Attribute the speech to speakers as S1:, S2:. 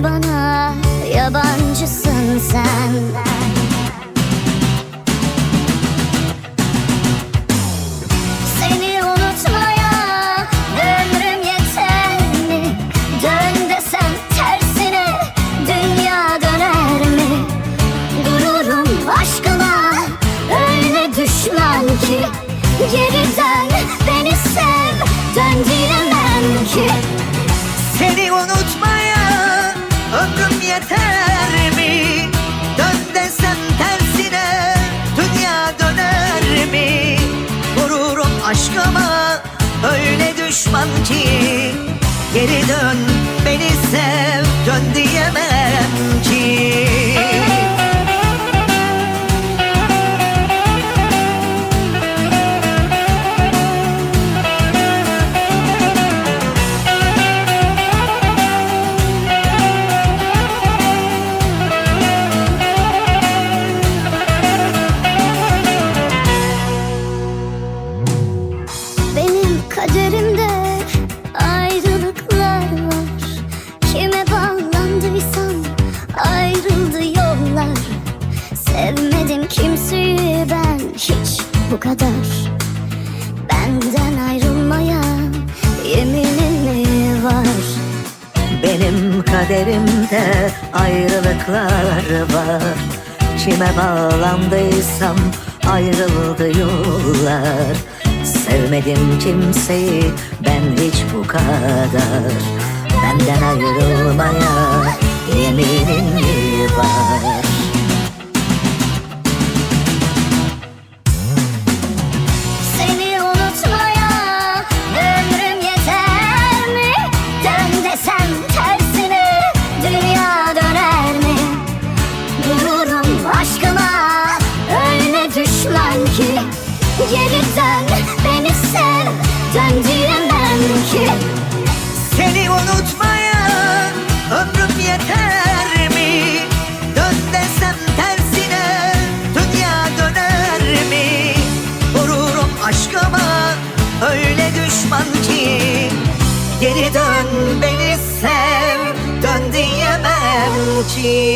S1: bana yabancısın sen Seni unutmaya ömrüm yeter mi? Dön desem dünya döner mi? Gururum aşkına öyle düşman ki Geri
S2: düşman ki? Geri dön
S1: bu kadar. Benden ayrılmaya yeminin mi var?
S2: Benim kaderimde ayrılıklar var. Kime bağlandıysam ayrıldı yollar. Sevmedim kimseyi ben hiç bu kadar. Benden ayrılmaya yeminin
S1: Dön desem Geri